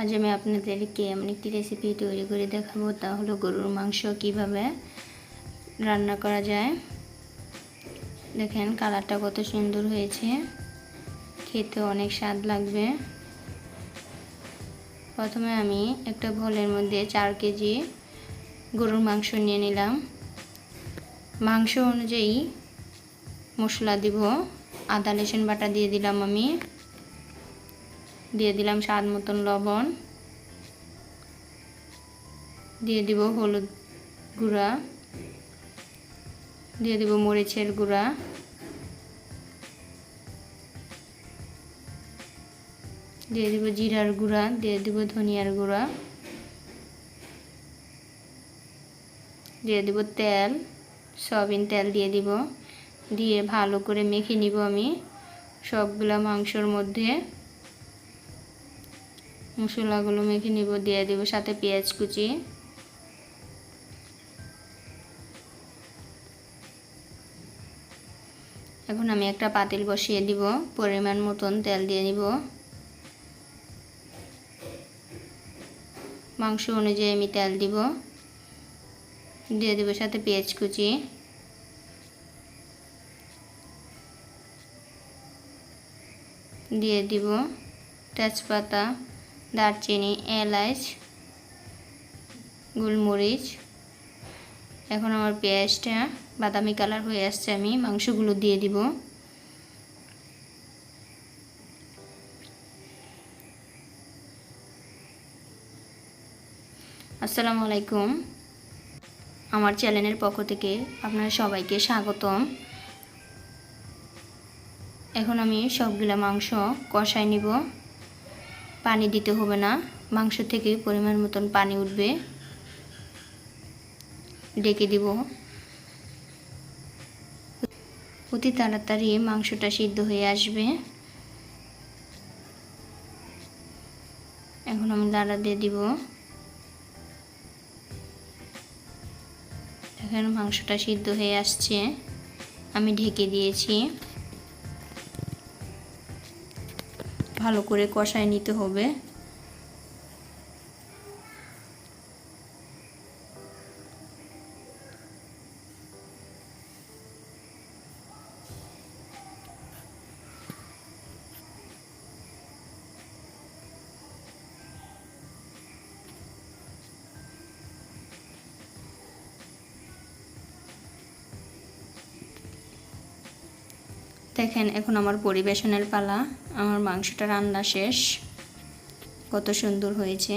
আজ আমি আপনাদেরকে এমন একটি রেসিপি তৈরি করে দেখাবো, তা হলো গরুর মাংস কীভাবে রান্না করা যায়। দেখেন কালারটা কত সুন্দর হয়েছে, খেতে অনেক স্বাদ লাগবে। প্রথমে আমি একটা ভোলের মধ্যে চার কেজি গরুর মাংস নিয়ে নিলাম। মাংস অনুযায়ী মশলা দিব, আদা, রসুন বাটা দিয়ে দিলাম আমি। দিয়ে দিলাম স্বাদ মতন লবণ। দিয়ে দিব হলুদ গুঁড়া। দিয়ে দিব মরিচের গুঁড়া। দিয়ে দিব জিরার গুঁড়া, দিয়ে দিব ধনিয়ার গুঁড়া। দিয়ে দিব তেল, সয়াবিন তেল দিয়ে দিব। দিয়ে ভালো করে মেখে নিব আমি সবগুলা মাংসর মধ্যে। মশলাগুলো মেখে নিব, দিয়ে দেব সাথে পেঁয়াজ কুচি। এখন আমি একটা পাতিল বসিয়ে দিব, পরিমাণ মতন তেল দিয়ে নিব। মাংস অনুযায়ী আমি তেল দিব। দিয়ে দেবো সাথে পেঁয়াজ কুচি। দিয়ে দিব তেজপাতা। দারচিনি, এলাচ, গোলমরিচ। এখন আমার পেঁয়াজটা বাদামি কালার হয়ে আসছে, আমি মাংসগুলো দিয়ে দিব। আসসালামু আলাইকুম। আমার চ্যানেলের পক্ষ থেকে আপনারা সবাইকে স্বাগতম। এখন আমি সবগুলা মাংস কষাই নিব। পানি দিতে হবে না। মাংস থেকে পরিমাণ মতন পানি উঠবে। ডেকে দিব। অতি তাড়াতাড়ি মাংসটা সিদ্ধ হয়ে আসবে। এখন আমি লাড়া দিয়ে দিব। এখন মাংসটা সিদ্ধ হয়ে আসছে। আমি ঢেকে দিয়েছি। ভালো করে কষায় নিতে হবে। দেখেন এখন আমার পরিবেশনের পালা। আমার মাংসটা রান্না শেষ। কত সুন্দর হয়েছে।